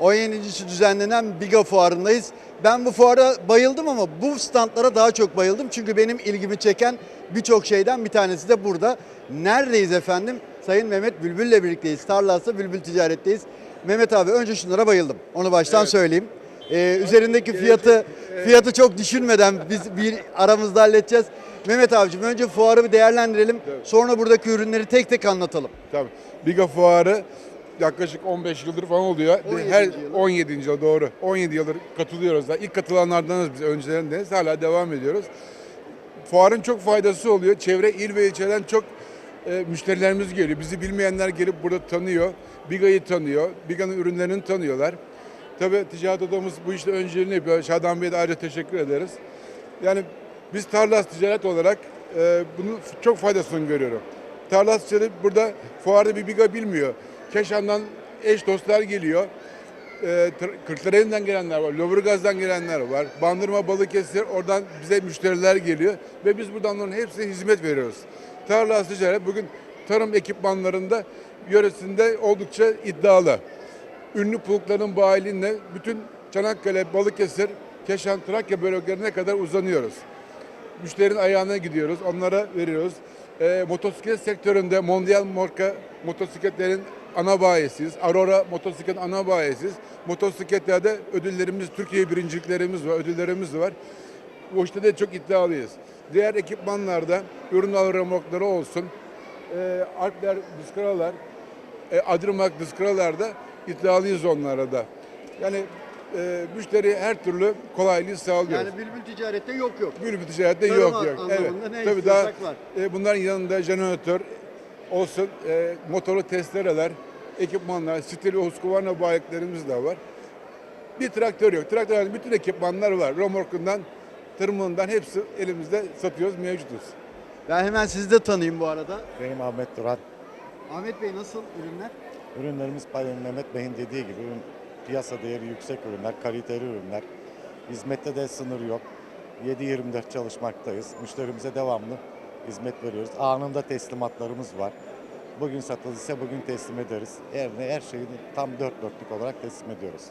17.si düzenlenen Biga fuarındayız. Ben bu fuara bayıldım ama bu standlara daha çok bayıldım. Çünkü benim ilgimi çeken birçok şeyden bir tanesi de burada. Neredeyiz efendim? Sayın Mehmet Bülbül'le birlikteyiz. Tarlas'ta Bülbül Ticaret'teyiz. Mehmet abi önce şunlara bayıldım. Onu baştan Evet. söyleyeyim. Ee, üzerindeki fiyatı fiyatı çok düşünmeden biz bir aramızda halledeceğiz. Mehmet abicim önce fuarı bir değerlendirelim. Sonra buradaki ürünleri tek tek anlatalım. Tabii. Biga Fuarı yaklaşık 15 yıldır falan oluyor. 17. Her yılı. 17. yıl doğru. 17 yıldır katılıyoruz da. İlk katılanlardanız biz öncelerindeyiz. Hala devam ediyoruz. Fuarın çok faydası oluyor. Çevre il ve ilçeden çok e, müşterilerimiz geliyor. Bizi bilmeyenler gelip burada tanıyor. Biga'yı tanıyor. Biga'nın ürünlerini tanıyorlar. Tabii ticaret odamız bu işte önceliğini yapıyor. Şadan Bey'e de ayrıca teşekkür ederiz. Yani biz Tarlas Ticaret olarak e, bunun çok faydasını görüyorum. Tarlas Ticaret burada fuarda bir biga bilmiyor. Keşan'dan eş dostlar geliyor. E, Kırklareli'nden gelenler var, Lüleburgaz'dan gelenler var. Bandırma, Balıkesir oradan bize müşteriler geliyor ve biz buradan onların hepsine hizmet veriyoruz. Tarlas Ticaret bugün tarım ekipmanlarında yöresinde oldukça iddialı ünlü pulukların bayiliğinde bütün Çanakkale, Balıkesir, Keşan, Trakya bölgelerine kadar uzanıyoruz. Müşterinin ayağına gidiyoruz, onlara veriyoruz. Ee, motosiklet sektöründe Mondial marka motosikletlerin ana bayisiyiz. Aurora motosiklet ana bayisiyiz. Motosikletlerde ödüllerimiz, Türkiye birinciliklerimiz var, ödüllerimiz var. Bu işte de çok iddialıyız. Diğer ekipmanlarda ürün alır remorkları olsun, e, Alpler, Diskaralar, e, Adirmak Diskaralar'da iddialıyız onlara da. Yani e, müşteri her türlü kolaylığı sağlıyoruz. Yani Bülbül Ticaret'te yok yok. Gülübü ticarette Tarım yok yok. anlamında ne Tabii daha var. e, bunların yanında jeneratör olsun, e, motorlu testereler, ekipmanlar, stil ve Husqvarna bayiliklerimiz de var. Bir traktör yok. Traktörlerin bütün ekipmanlar var. Romorkundan, tırmığından hepsi elimizde satıyoruz, mevcutuz. Ben hemen sizi de tanıyayım bu arada. Benim Ahmet Duran. Ahmet Bey nasıl ürünler? Ürünlerimiz Bayram Mehmet Bey'in dediği gibi ürün, piyasa değeri yüksek ürünler, kaliteli ürünler. Hizmette de sınır yok. 7-24 çalışmaktayız. Müşterimize devamlı hizmet veriyoruz. Anında teslimatlarımız var. Bugün satılırsa bugün teslim ederiz. Her, her şeyi tam dört dörtlük olarak teslim ediyoruz.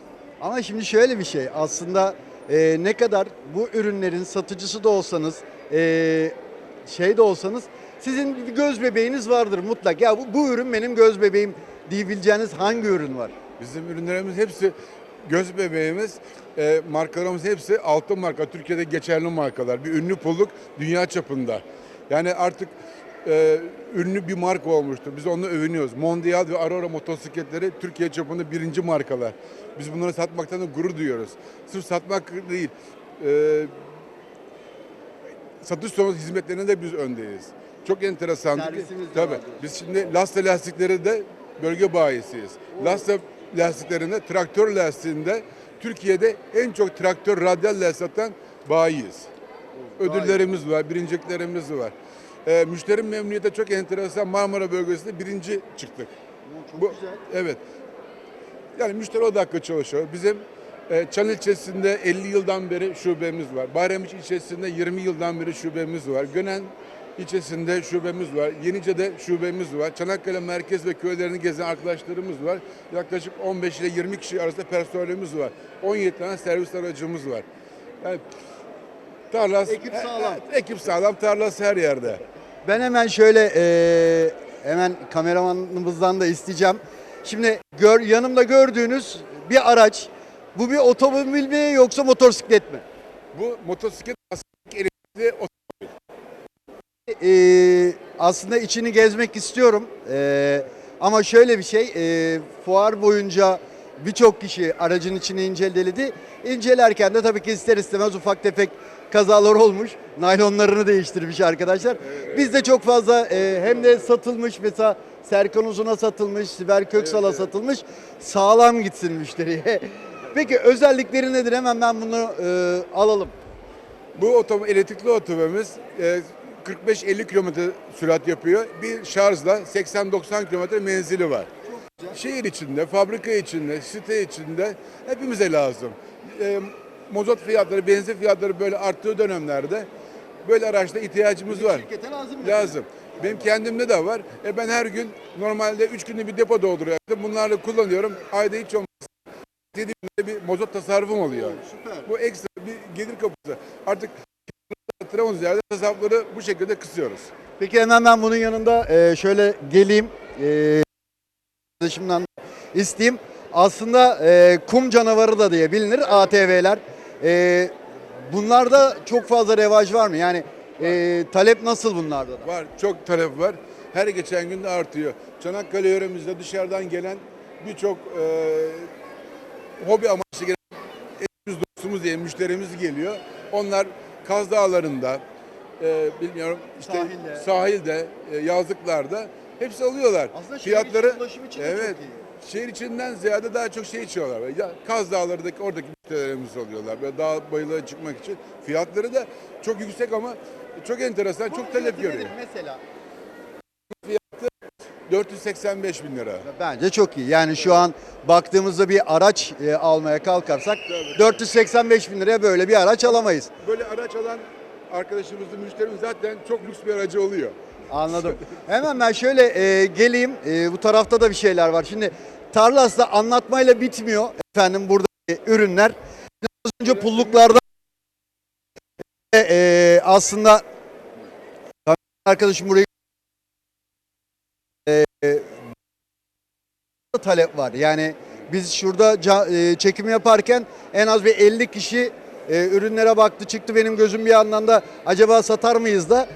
Ama şimdi şöyle bir şey aslında e, ne kadar bu ürünlerin satıcısı da olsanız e, şey de olsanız sizin bir göz bebeğiniz vardır mutlak. Ya bu, bu ürün benim göz bebeğim diyebileceğiniz hangi ürün var? Bizim ürünlerimiz hepsi göz bebeğimiz, e, markalarımız hepsi altın marka, Türkiye'de geçerli markalar. Bir ünlü pulluk dünya çapında. Yani artık e, ünlü bir marka olmuştur. Biz onunla övünüyoruz. Mondial ve Aurora motosikletleri Türkiye çapında birinci markalar. Biz bunları satmaktan da gurur duyuyoruz. Sırf satmak değil, e, satış sonrası hizmetlerine de biz öndeyiz. Çok enteresan. Tabii. Biz şimdi lastik lastikleri de bölge bayisiyiz. Lastik lastiklerinde, traktör lastiğinde Türkiye'de en çok traktör radyal lastik satan bayiyiz. Ödüllerimiz var, birinciliklerimiz var. Ee, müşteri memnuniyeti çok enteresan. Marmara bölgesinde birinci çıktık. Çok Bu- güzel. Evet. Yani müşteri odaklı çalışıyor. Bizim e, Çan ilçesinde 50 yıldan beri şubemiz var. Bayramiç ilçesinde 20 yıldan beri şubemiz var. Gönen ilçesinde şubemiz var. Yenice'de şubemiz var. Çanakkale merkez ve köylerini gezen arkadaşlarımız var. Yaklaşık 15 ile 20 kişi arasında personelimiz var. 17 tane servis aracımız var. Yani tarlas, Ekip sağlam. e, e, ekip sağlam, tarlas her yerde. Ben hemen şöyle e, hemen kameramanımızdan da isteyeceğim. Şimdi gör, yanımda gördüğünüz bir araç. Bu bir otomobil mi yoksa motosiklet mi? Bu motosiklet aslında elektrikli Ee, aslında içini gezmek istiyorum. Ee, ama şöyle bir şey, e, fuar boyunca birçok kişi aracın içini inceledi. İncelerken de tabii ki ister istemez ufak tefek kazalar olmuş. Naylonlarını değiştirmiş arkadaşlar. Bizde çok fazla e, hem de satılmış mesela Serkan Uzun'a satılmış, Sibel Köksal'a satılmış. Sağlam gitsin müşteriye. Peki özellikleri nedir? Hemen ben bunu e, alalım. Bu otom elektrikli otobüsümüz e, 45-50 kilometre sürat yapıyor. Bir şarjla 80-90 kilometre menzili var. Şehir içinde, fabrika içinde, site içinde hepimize lazım. E, mazot fiyatları, benzin fiyatları böyle arttığı dönemlerde böyle araçta ihtiyacımız var. Şirkete lazım. Lazım. Benim kendimde de var. E ben her gün normalde 3 günde bir depo dolduruyorum. Bunlarla kullanıyorum. Ayda hiç olmaz dediğim bir mozot tasarrufum oluyor. Süper. Bu ekstra bir gelir kapısı. Artık Trabzon ziyade tasarrufları bu şekilde kısıyoruz. Peki ben bunun yanında e, şöyle geleyim. E, arkadaşımdan isteyeyim. Aslında e, kum canavarı da diye bilinir ATV'ler. E, bunlarda çok fazla revaj var mı? Yani e, talep nasıl bunlarda da? Var, çok talep var. Her geçen gün de artıyor. Çanakkale yöremizde dışarıdan gelen birçok e, hobi amaçlı gelen eşimiz, dostumuz diye müşterimiz geliyor. Onlar Kaz Dağları'nda, e, bilmiyorum işte Sahilde. sahilde, e, yazlıklarda hepsi alıyorlar. Aslında Fiyatları ulaşım için de çok evet. iyi. Şehir içinden ziyade daha çok şey içiyorlar. Ya Kaz Dağları'ndaki oradaki müşterilerimiz oluyorlar. Böyle dağ bayılara çıkmak için. Fiyatları da çok yüksek ama çok enteresan, çok talep görüyor. Mesela? 485 bin lira. Bence çok iyi. Yani şu an baktığımızda bir araç e, almaya kalkarsak 485 bin liraya böyle bir araç alamayız. Böyle araç alan arkadaşımızın, müşterimiz zaten çok lüks bir aracı oluyor. Anladım. Hemen ben şöyle e, geleyim. E, bu tarafta da bir şeyler var. Şimdi Tarlas'ta anlatmayla bitmiyor efendim burada ürünler. Az önce pulluklarda e, aslında arkadaşım burayı e, talep var. Yani biz şurada ca- e, çekim yaparken en az bir 50 kişi e, ürünlere baktı çıktı benim gözüm bir yandan da acaba satar mıyız da.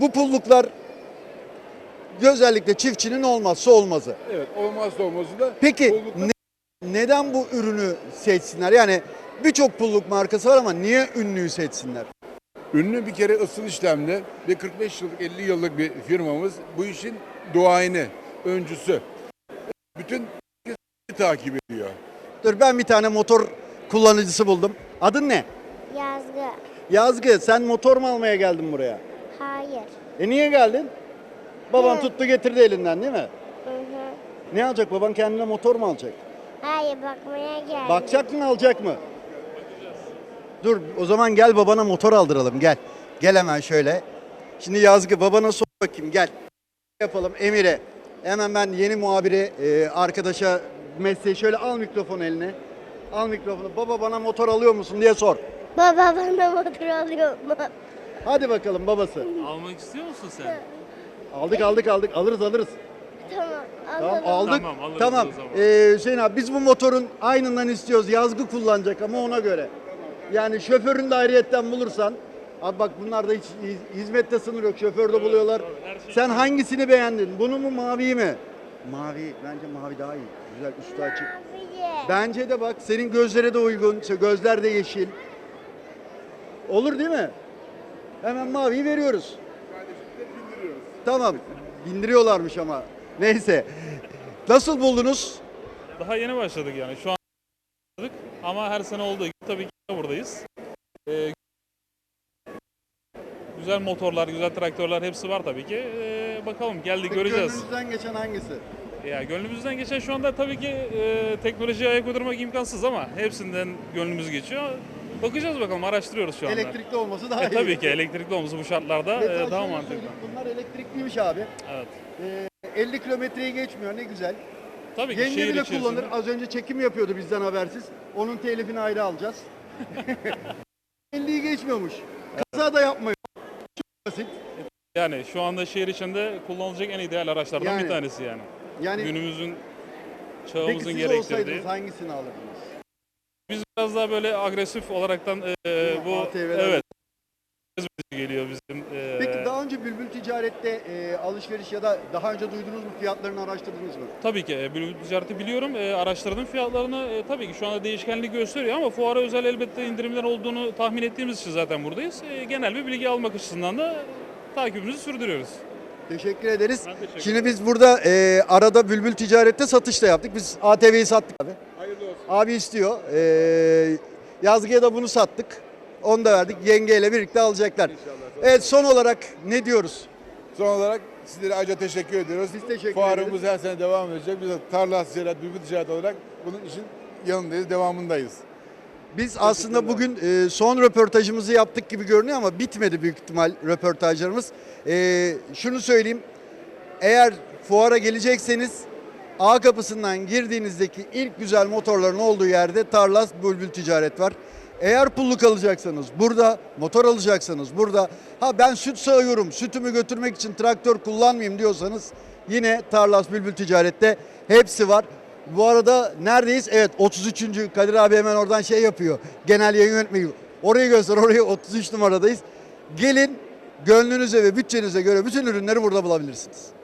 Bu pulluklar özellikle çiftçinin olmazsa olmazı. Evet, olmazsa olmazı da Peki Pulluklar- ne- neden bu ürünü seçsinler? Yani birçok pulluk markası var ama niye ünlüyü seçsinler? ünlü bir kere ısıl işlemde ve 45 yıllık, 50 yıllık bir firmamız bu işin duayeni, öncüsü. Bütün takip ediyor. Dur ben bir tane motor kullanıcısı buldum. Adın ne? Yazgı. Yazgı sen motor mu almaya geldin buraya? Hayır. E niye geldin? Baban Evet. tuttu getirdi elinden değil mi? Hı hı. Ne alacak baban kendine motor mu alacak? Hayır bakmaya geldim. Bakacak mı alacak mı? Dur o zaman gel babana motor aldıralım gel. Gel hemen şöyle. Şimdi Yazgı babana sor bakayım gel. Yapalım Emir'e. Hemen ben yeni muhabiri e, arkadaşa mesleği şöyle al mikrofonu eline. Al mikrofonu. Baba bana motor alıyor musun diye sor. Baba bana motor alıyor mu? Hadi bakalım babası. Almak istiyor musun sen? Aldık aldık aldık alırız alırız. tamam. Tamam aldık. Tamam, alırız Tamam. o zaman. Ee, Hüseyin abi biz bu motorun aynından istiyoruz. Yazgı kullanacak ama ona göre. Yani şoförün de ayrıyetten bulursan. Abi bak bunlarda hiç hiz- hizmette sınır yok. Şoför de buluyorlar. her şey- Sen hangisini beğendin? Bunu mu maviyi mi? Mavi. Bence mavi daha iyi. Güzel üstü açık. Abiye. Bence de bak senin gözlere de uygun. İşte Gözler de yeşil. Olur değil mi? Hemen maviyi veriyoruz. Tamam. Bindiriyorlarmış ama. Neyse. Nasıl buldunuz? Daha yeni başladık yani şu an başladık ama her sene olduğu gibi tabii ki de buradayız. Ee, güzel motorlar, güzel traktörler hepsi var tabii ki. Ee, bakalım geldik göreceğiz. Gönlünüzden geçen hangisi? Ya gönlümüzden geçen şu anda tabii ki e, teknolojiye ayak uydurmak imkansız ama hepsinden gönlümüz geçiyor. Bakacağız bakalım araştırıyoruz şu anda. Elektrikli olması daha E, iyi. tabii ki elektrikli olması bu şartlarda Mesela e, daha şöyle mantıklı. söyleyeyim, Bunlar elektrikliymiş abi. Evet. Ee, 50 kilometreyi geçmiyor ne güzel. Tabii ki Yenge şehir bile içerisinde. kullanır. Az önce çekim yapıyordu bizden habersiz. Onun telifini ayrı alacağız. 50'yi geçmiyormuş. Kaza da yapmıyor. Çok basit. Yani şu anda şehir içinde kullanılacak en ideal araçlardan Yani. bir tanesi yani. Yani Günümüzün peki çağımızın siz gerektirdiği. olsaydınız hangisini alırdınız? Biz biraz daha böyle agresif olaraktan e, mi? bu ATV'ler. evet geliyor bizim. e, Peki daha önce Bülbül Ticaret'te e, alışveriş ya da daha önce duydunuz mu fiyatlarını araştırdınız mı? Tabii ki e, Bülbül Ticaret'i biliyorum. E, araçların fiyatlarını e, tabii ki şu anda değişkenlik gösteriyor ama fuara özel elbette indirimler olduğunu tahmin ettiğimiz için zaten buradayız. E, genel bir bilgi almak açısından da takibimizi sürdürüyoruz. Teşekkür ederiz. Ben teşekkür Şimdi biz burada e, arada Bülbül Ticaret'te satış da yaptık. Biz ATV'yi sattık abi. Abi istiyor. E, yazgıya da bunu sattık. Onu da verdik. Yengeyle birlikte alacaklar. Evet son olarak ne diyoruz? Son olarak sizlere ayrıca teşekkür ediyoruz. Biz teşekkür Fuarımız her sene devam edecek. Biz de Tarla Ticaret, Duygu Ticaret olarak bunun işin yanındayız, devamındayız. Biz aslında bugün e, son röportajımızı yaptık gibi görünüyor ama bitmedi büyük ihtimal röportajlarımız. E, şunu söyleyeyim. Eğer fuara gelecekseniz A kapısından girdiğinizdeki ilk güzel motorların olduğu yerde Tarlas Bülbül Ticaret var. Eğer pulluk alacaksanız burada, motor alacaksanız burada, ha ben süt sağıyorum, sütümü götürmek için traktör kullanmayayım diyorsanız yine Tarlas Bülbül Ticaret'te hepsi var. Bu arada neredeyiz? Evet 33. Kadir abi hemen oradan şey yapıyor. Genel yayın yönetmeni. Orayı göster, oraya 33 numaradayız. Gelin gönlünüze ve bütçenize göre bütün ürünleri burada bulabilirsiniz.